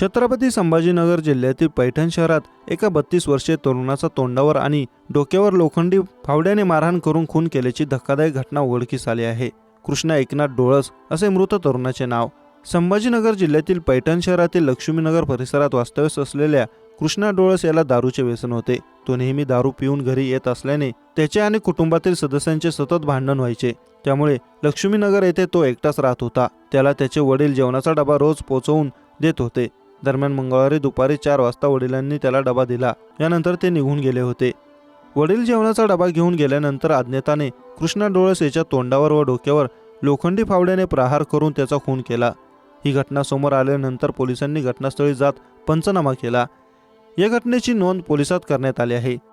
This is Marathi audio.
छत्रपती संभाजीनगर जिल्ह्यातील पैठण शहरात एका बत्तीस वर्षीय तरुणाचा तोंडावर आणि डोक्यावर लोखंडी फावड्याने मारहाण करून खून केल्याची धक्कादायक घटना उघडकीस आली आहे. कृष्णा एकनाथ डोळस असे मृत तरुणाचे नाव. संभाजीनगर जिल्ह्यातील पैठण शहरातील लक्ष्मीनगर परिसरात वास्तव्यास असलेल्या कृष्णा डोळस याला दारूचे व्यसन होते. तो नेहमी दारू पिऊन घरी येत असल्याने त्याचे आणि कुटुंबातील सदस्यांचे सतत भांडण व्हायचे. त्यामुळे लक्ष्मीनगर येथे तो एकटाच राहत होता. त्याला त्याचे वडील जेवणाचा डबा रोज पोचवून देत होते. दरम्यान मंगळवारी दुपारी चार वाजता वडिलांनी त्याला डबा दिला. यानंतर ते निघून गेले होते. वडील जेवणाचा डबा घेऊन गेल्यानंतर अज्ञाताने कृष्णा डोळस याच्या तोंडावर व डोक्यावर लोखंडी फावड्याने प्रहार करून त्याचा खून केला. ही घटना समोर आल्यानंतर पोलिसांनी घटनास्थळी जात पंचनामा केला. या घटनेची नोंद पोलिसात करण्यात आली आहे.